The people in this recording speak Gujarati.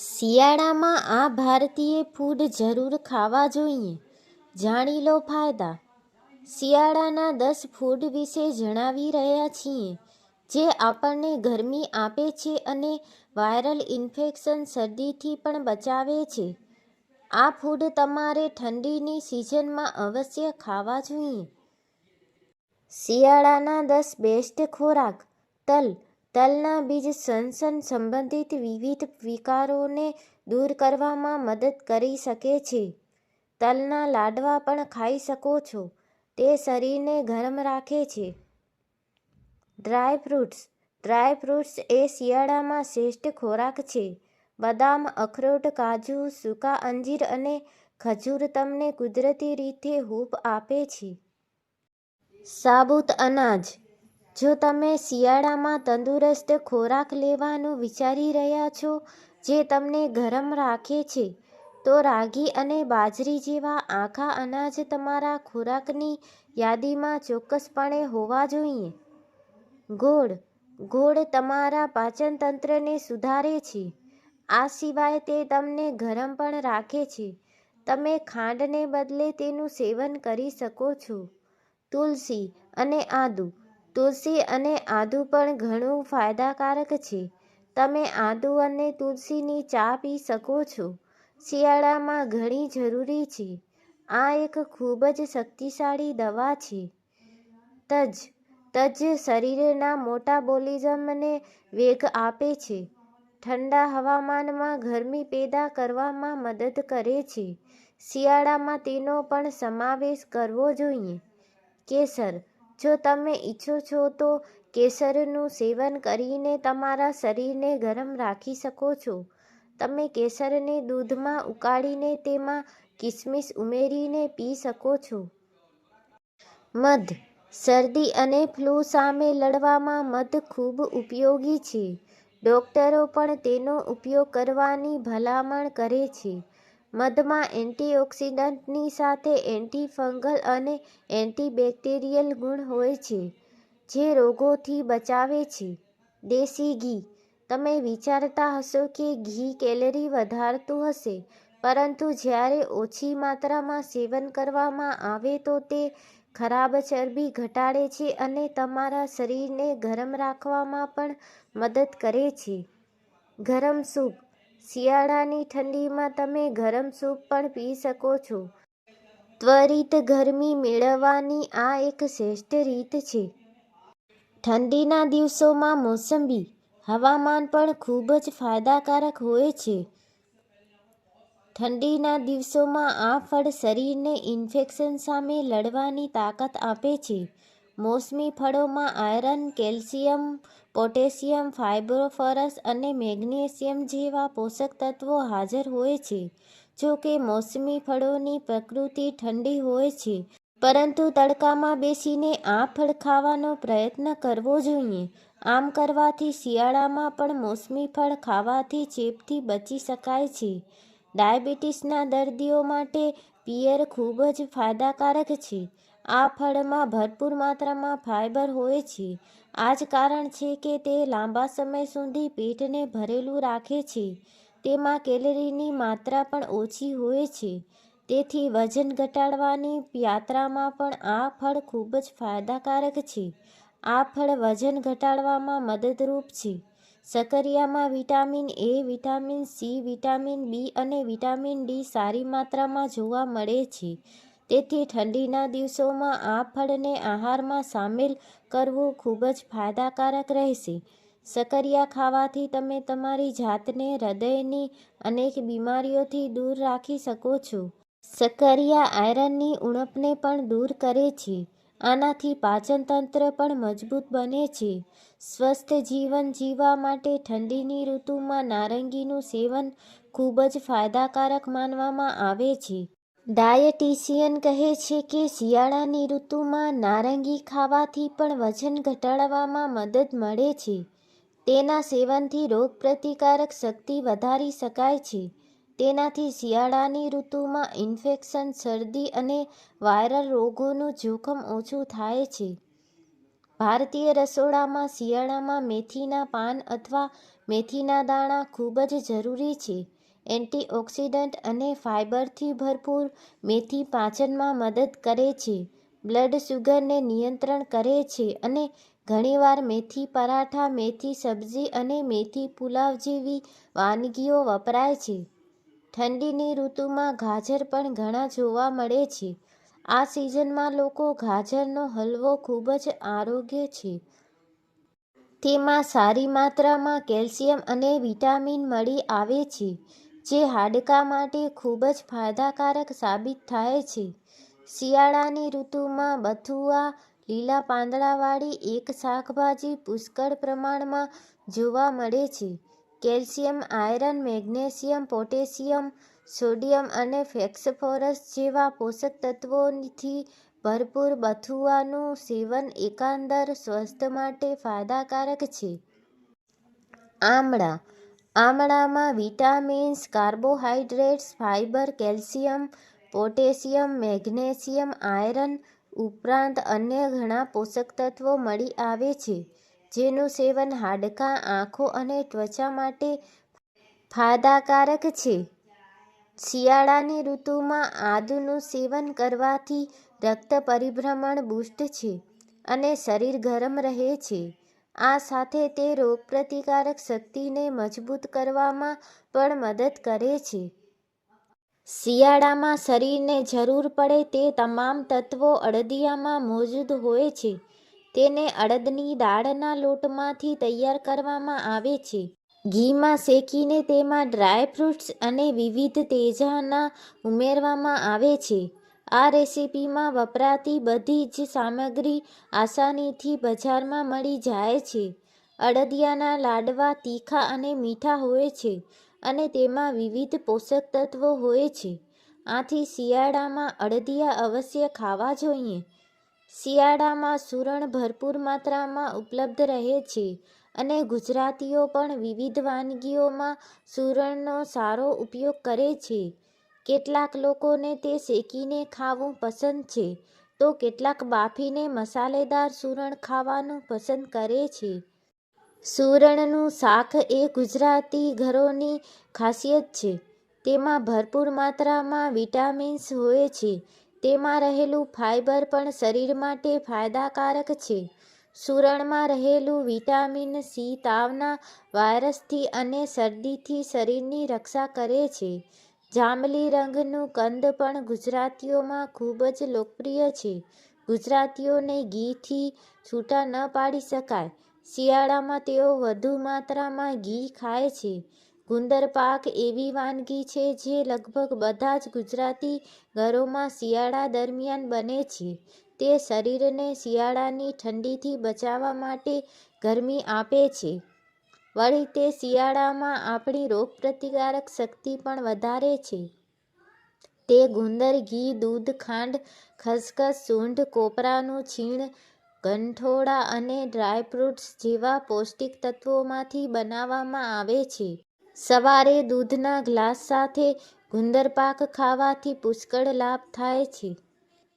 શિયાળામાં આ ભારતીય ફૂડ જરૂર ખાવા જોઈએ. જાણી લો ફાયદા. શિયાળાના દસ ફૂડ વિશે જણાવી રહ્યા છીએ, જે આપણને ગરમી આપે છે અને વાયરલ ઇન્ફેક્શન શરદીથી પણ બચાવે છે. આ ફૂડ તમારે ઠંડીની સિઝનમાં અવશ્ય ખાવા જોઈએ. શિયાળાના દસ બેસ્ટ ખોરાક, તલ તલના બીજ શ્વસન સંબંધિત વિવિધ વિકારોને દૂર કરવામાં મદદ કરી શકે છે. તલના લાડવા પણ ખાઈ શકો છો. તે શરીરને ગરમ રાખે છે. Dry fruits. ડ્રાય ફ્રૂટ્સ એ શિયાળામાં શ્રેષ્ઠ ખોરાક છે. બદામ, અખરોટ, કાજુ, સૂકા અંજીર અને ખજૂર તમને કુદરતી રીતે હૂપ આપે છે. સાબુત અનાજ. જો તમે શિયાળામાં તંદુરસ્ત ખોરાક લેવાનું વિચારી રહ્યા છો, જે તમને ગરમ રાખે છે, તો રાગી અને બાજરી જેવા આખા અનાજ તમારા ખોરાકની યાદીમાં ચોક્કસપણે હોવા જોઈએ. ગોળ. ગોળ તમારા પાચનતંત્રને સુધારે છે. આ સિવાય તે તમને ગરમ પણ રાખે છે. તમે ખાંડને બદલે તેનું સેવન કરી શકો છો. તુલસી અને આદુ. તુલસી અને આદુ પણ ઘણું ફાયદાકારક છે. તમે આદુ અને તુલસીની ચા પી શકો છો. શિયાળામાં ઘણી જરૂરી છે. આ એક ખૂબ જ શક્તિશાળી દવા છે. તજ. તજ શરીરના મોટાબોલિઝમને વેગ આપે છે. ઠંડા હવામાનમાં ગરમી પેદા કરવામાં મદદ કરે છે. શિયાળામાં તેનો પણ સમાવેશ કરવો જોઈએ. કેસર. જો તમે ઈચ્છો છો તો કેસરનું સેવન કરીને તમારા શરીરને ગરમ રાખી શકો છો. તમે કેસરને દૂધમાં ઉકાળીને તેમાં કિસમિસ ઉમેરીને પી શકો છો. મધ. શરદી અને ફ્લૂ સામે લડવામાં મધ ખૂબ ઉપયોગી છે. ડોક્ટરો પણ તેનો ઉપયોગ કરવાની ભલામણ કરે છે. મધમાં એન્ટીઓક્સિડન્ટની સાથે એન્ટીફંગલ અને એન્ટીબેક્ટેરિયલ ગુણ હોય છે, જે રોગોથી બચાવે છે. દેશી ઘી. તમે વિચારતા હશો કે ઘી કેલરી વધારતું હશે, પરંતુ જ્યારે ઓછી માત્રામાં સેવન કરવામાં આવે તો તે ખરાબ ચરબી ઘટાડે છે અને તમારા શરીરને ગરમ રાખવામાં પણ મદદ કરે છે. ગરમ સૂપ. શિયાળાની ઠંડીમાં તમે ગરમ સૂપ પણ પી શકો છો. ત્વરિત ગરમી મેળવવાની આ એક શ્રેષ્ઠ રીત છે. ઠંડીના દિવસોમાં મોસંબી, હવામાન પણ ખૂબ જ ફાયદાકારક હોય છે. ઠંડીના દિવસોમાં આ ફળ શરીરને ઇન્ફેક્શન સામે લડવાની તાકાત આપે છે. મોસમી ફળોમાં આયરન, કેલ્શિયમ પોટેશિયમ, ફાઇબ્રોફરસ અને મેગ્નેશિયમ જેવા પોષક તત્વો હાજર હોય છે, જો કે મોસમી ફળોની પ્રકૃતિ ઠંડી હોય છે. પરંતુ તડકામાં બેસીને આ ફળ ખાવાનો પ્રયત્ન કરવો જોઈએ. આમ કરવાથી શિયાળામાં પણ મોસમી ફળ ખાવાથી ચેપથી બચી શકાય છે. ડાયાબિટીસના દર્દીઓ માટે પિયર ખૂબ જ ફાયદાકારક છે. આ ફળમાં ભરપૂર માત્રામાં ફાઇબર હોય છે. આ જ કારણ છે કે તે લાંબા સમય સુધી પેટને ભરેલું રાખે છે. તેમાં કેલરીની માત્રા પણ ઓછી હોય છે. તેથી વજન ઘટાડવાની યાત્રામાં પણ આ ફળ ખૂબ જ ફાયદાકારક છે. આ ફળ વજન ઘટાડવામાં મદદરૂપ છે. સકરિયામાં vitamin A, vitamin C, vitamin B અને વિટામિન ડી સારી માત્રામાં જોવા મળે છે. તેથી ઠંડીના દિવસોમાં આ ફળને આહારમાં સામેલ કરવું ખૂબ જ ફાયદાકારક રહેશે. સકરિયા ખાવાથી તમે તમારી જાતને હૃદયની અનેક બીમારીઓથી દૂર રાખી શકો છો. સકરિયા આયરનની ઉણપને પણ દૂર કરે છે. આનાથી પાચનતંત્ર પણ મજબૂત બને છે. સ્વસ્થ જીવન જીવવા માટે ઠંડીની ઋતુમાં નારંગીનું સેવન ખૂબ જ ફાયદાકારક માનવામાં આવે છે. ડાયટિશિયન કહે છે કે શિયાળાની ઋતુમાં નારંગી ખાવાથી પણ વજન ઘટાડવામાં મદદ મળે છે. તેના સેવનથી રોગપ્રતિકારક શક્તિ વધારી શકાય છે. તેનાથી શિયાળાની ઋતુમાં ઇન્ફેક્શન, શરદી અને વાયરલ રોગોનું જોખમ ઓછું થાય છે. ભારતીય રસોડામાં શિયાળામાં મેથીના પાન અથવા મેથીના દાણા ખૂબ જ જરૂરી છે. એન્ટીઓક્સિડન્ટ અને ફાઇબરથી ભરપૂર મેથી પાચનમાં મદદ કરે છે. બ્લડ શુગરને નિયંત્રણ કરે છે અને ઘણીવાર મેથી પરાઠા, મેથી સબ્જી અને મેથી પુલાવ જેવી વાનગીઓ વપરાય છે. ઠંડીની ઋતુમાં ગાજર પણ ઘણા જોવા મળે છે. આ સિઝનમાં લોકો ગાજરનો હલવો ખૂબ જ આરોગ્ય છે. તેમાં સારી માત્રામાં કેલ્શિયમ અને વિટામિન મળી આવે છે. જે હાડકાં માટે ખૂબ જ ફાયદાકારક સાબિત થાય છે. શિયાળાની ઋતુમાં બથુઆ, લીલા પાંદડાવાળી એક શાકભાજી પુષ્કળ પ્રમાણમાં જોવા મળે છે. Calcium, iron, magnesium, potassium, sodium અને ફેક્સફોરસ જેવા પોષક તત્વોથી ભરપૂર બથુઆનું સેવન એકંદર સ્વાસ્થ્ય માટે ફાયદાકારક છે. આમળા આમળામાં vitamins carbohydrates fibre, calcium, potassium, magnesium, iron ઉપરાંત અન્ય ઘણા પોષક તત્વો મળી આવે છે, જેનું સેવન હાડકાં, આંખો અને ત્વચા માટે ફાયદાકારક છે. શિયાળાની ઋતુમાં આદુનું સેવન કરવાથી રક્ત પરિભ્રમણ બુસ્ટ છે અને શરીર ગરમ રહે છે. આ સાથે તે રોગપ્રતિકારક શક્તિને મજબૂત કરવામાં પણ મદદ કરે છે. શિયાળામાં શરીરને જરૂર પડે તે તમામ તત્વો અડદિયામાં મોજૂદ હોય છે. તેને અડદની દાળના લોટમાંથી તૈયાર કરવામાં આવે છે. ઘીમાં શેકીને તેમાં ડ્રાયફ્રૂટ્સ અને વિવિધ તેજાના ઉમેરવામાં આવે છે. આ રેસીપીમાં વપરાતી બધી જ સામગ્રી આસાનીથી બજારમાં મળી જાય છે. અડદિયાના લાડવા તીખા અને મીઠા હોય છે અને તેમાં વિવિધ પોષક તત્વો હોય છે. આથી શિયાળામાં અડદિયા અવશ્ય ખાવા જોઈએ. શિયાળામાં સુરણ ભરપૂર માત્રામાં ઉપલબ્ધ રહે છે અને ગુજરાતીઓ પણ વિવિધ વાનગીઓમાં સુરણનો સારો ઉપયોગ કરે છે. કેટલાક લોકોને તે શેકીને ખાવું પસંદ છે. તો કેટલાક બાફીને મસાલેદાર સુરણ ખાવાનું પસંદ કરે છે. સુરણનું શાક એ ગુજરાતી ઘરોની ખાસિયત છે. તેમાં ભરપૂર માત્રામાં વિટામિન્સ હોય છે. તેમાં રહેલું ફાઇબર પણ શરીર માટે ફાયદાકારક છે. સુરણમાં રહેલું વિટામિન સી તાવના વાયરસથી અને શરદીથી શરીરની રક્ષા કરે છે. જાંબલી રંગનું કંદ પણ ગુજરાતીઓમાં ખૂબ જ લોકપ્રિય છે. ગુજરાતીઓને ઘીથી છૂટા ન પાડી શકાય. શિયાળામાં તેઓ વધુ માત્રામાં ઘી ખાય છે. ગુંદર પાક એવી વાનગી છે જે લગભગ બધા જ ગુજરાતી ઘરોમાં શિયાળા દરમિયાન બને છે. તે શરીરને શિયાળાની ઠંડીથી બચાવવા માટે ગરમી આપે છે. વળી તે શિયાળામાં આપણી રોગપ્રતિકારક શક્તિ પણ વધારે છે. તે ગુંદર, ઘી, દૂધ, ખાંડ, ખસખસ, સૂંઢ, કોપરાનું છીણ ગંઠોડા અને ડ્રાયફ્રૂટ્સ જેવા પૌષ્ટિક તત્વોમાંથી બનાવવામાં આવે છે. સવારે દૂધના ગ્લાસ સાથે ગુંદર પાક ખાવાથી પુષ્કળ લાભ થાય છે.